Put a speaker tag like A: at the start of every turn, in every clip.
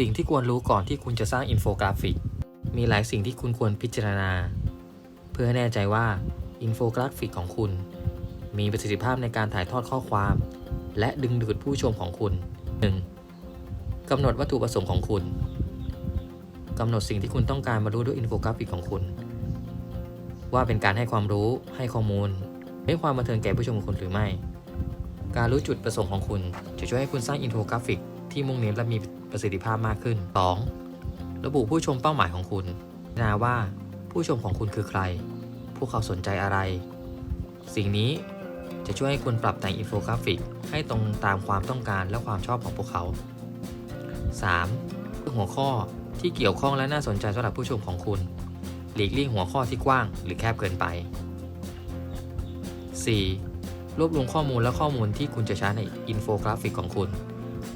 A: สิ่งที่ควรรู้ก่อนที่คุณจะสร้างอินโฟกราฟิก มีหลายสิ่งที่คุณควรพิจารณา เพื่อให้แน่ใจว่าอินโฟกราฟิกของคุณ มีประสิทธิภาพในการถ่ายทอดข้อความ และดึงดูดผู้ชมของคุณ 1. กำหนดวัตถุประสงค์ของคุณกำหนดสิ่งที่คุณต้องการมารู้ด้วยอินโฟกราฟิกของคุณ ว่าเป็นการให้ความรู้ให้ข้อมูลให้ความบันเทิงแก่ผู้ชมของคุณหรือไม่ การรู้จุดประสงค์ของคุณ จะช่วยให้คุณสร้างอินโฟกราฟิกที่มุ่งเน้นและมี ประสิทธิภาพมากขึ้น 2. ระบุผู้ชมเป้าหมายของคุณพิจารณาว่าผู้ชมของคุณคือใคร พวกเขาสนใจอะไร สิ่งนี้จะช่วยให้คุณปรับแต่งอินโฟกราฟิก ให้ตรงตามความต้องการและความชอบของพวกเขา 3. หัวข้อที่เกี่ยวข้องและน่าสนใจสำหรับผู้ชมของคุณ หลีกเลี่ยงหัวข้อที่กว้างหรือแคบเกินไป 4. รวบรวมข้อมูลและข้อมูลที่คุณจะใช้ในอินโฟกราฟิกของคุณ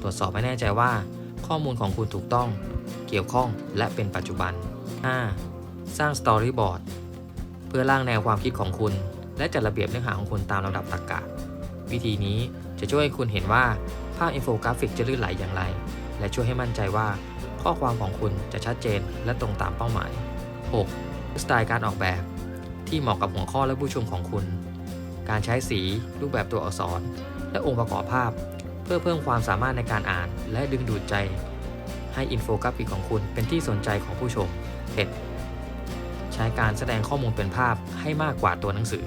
A: ตรวจสอบให้แน่ใจว่า ข้อมูลของคุณถูกต้อง เกี่ยวข้องและเป็นปัจจุบัน 5. สร้างสตอรี่บอร์ดเพื่อร่างแนวความคิดของคุณ และจัดระเบียบเนื้อหาของคุณตามลำดับตรรกะ วิธีนี้จะช่วยให้คุณเห็นว่าภาพอินโฟกราฟิกจะลื่นไหลอย่างไร และช่วยให้มั่นใจว่า ข้อความของคุณจะชัดเจนและตรงตามเป้าหมาย 6. สไตล์การออกแบบ ที่เหมาะกับหัวข้อและผู้ชมของคุณ การใช้สี รูปแบบตัวอักษร และองค์ประกอบภาพ พื่อเพิ่มความสามารถในการอ่าน และดึงดูดใจ ให้อินโฟกราฟิกของคุณเป็นที่สนใจของผู้ชม 7. ใช้การแสดงข้อมูลเป็นภาพให้มากกว่าตัวหนังสือ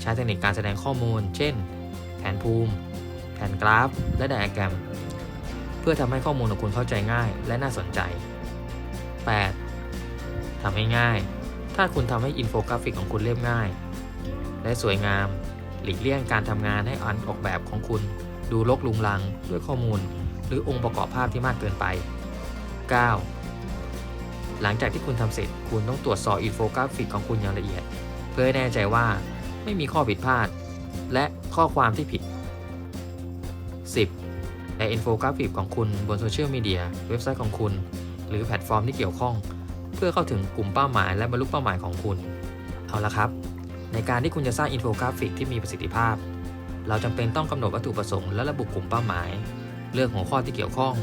A: ใช้เทคนิคการแสดงข้อมูล เช่น แผนภูมิ แผนกราฟ และไดอะแกรม เพื่อทำให้ข้อมูลของคุณเข้าใจง่ายและน่าสนใจ 8. ทำให้ง่าย ถ้าคุณทำให้อินโฟกราฟิกของคุณเรียบง่าย และสวยงาม หลีกเลี่ยงการทำงานให้อันออกแบบของคุณ ดูลกลุงลังด้วยข้อมูล หรือองค์ประกอบภาพที่มากเกินไป 9. หลังจากที่คุณทำเสร็จ คุณต้องตรวจสอบอินโฟกราฟิกของคุณอย่างละเอียด เพื่อให้แน่ใจว่าไม่มีข้อผิดพลาด และข้อความที่ผิด 10. แต่อินโฟกราฟิกของคุณบนโซเชียลมีเดียเว็บไซต์ของคุณ หรือแพลตฟอร์มที่เกี่ยวข้อง เพื่อเข้าถึงกลุ่มเป้าหมายและบรรลุเป้าหมายของคุณ เอาละครับ ในการที่คุณจะสร้างอินโฟกราฟิกที่มีประสิทธิภาพ เราจำเป็นต้องกำหนดวัตถุประสงค์และระบุกลุ่มเป้าหมาย เลือกหัวข้อที่เกี่ยวข้อง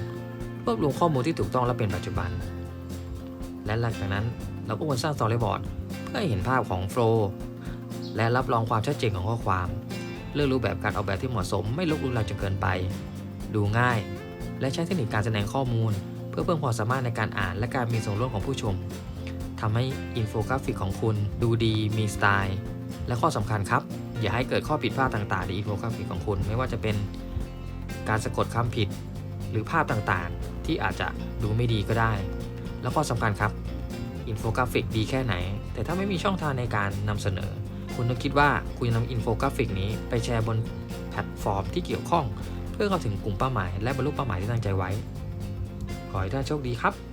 A: รวบรวมข้อมูลที่ถูกต้องและเป็นปัจจุบัน และหลังจากนั้นเราก็ควรสร้างสตอรี่บอร์ดเพื่อให้เห็นภาพของโฟล์และรับรองความชัดเจนของข้อความ เลือกรูปแบบการออกแบบที่เหมาะสม ไม่ลกลุกลังจนเกินไป ดูง่าย และใช้เทคนิคการแสดงข้อมูล เพื่อเพิ่มความสามารถในการอ่านและการมีส่วนร่วมของผู้ชมทำให้อินโฟกราฟิกของคุณดูดีมีสไตล์ และข้อสำคัญครับ อย่าให้เกิดข้อผิดพลาดต่างๆในอินโฟกราฟิกของคุณ ไม่ว่าจะเป็นการสะกดคำผิดหรือภาพต่างๆ ที่อาจจะดูไม่ดีก็ได้ แล้วข้อสำคัญครับอินโฟกราฟิกดีแค่ไหน แต่ถ้าไม่มีช่องทางในการนำเสนอ คุณต้องคิดว่าคุณจะนำอินโฟกราฟิกนี้ไปแชร์บนแพลตฟอร์มที่เกี่ยวข้อง เพื่อเข้าถึงกลุ่มเป้าหมาย และบรรลุเป้าหมายที่ตั้งใจไว้ ขอให้ท่านโชคดีครับ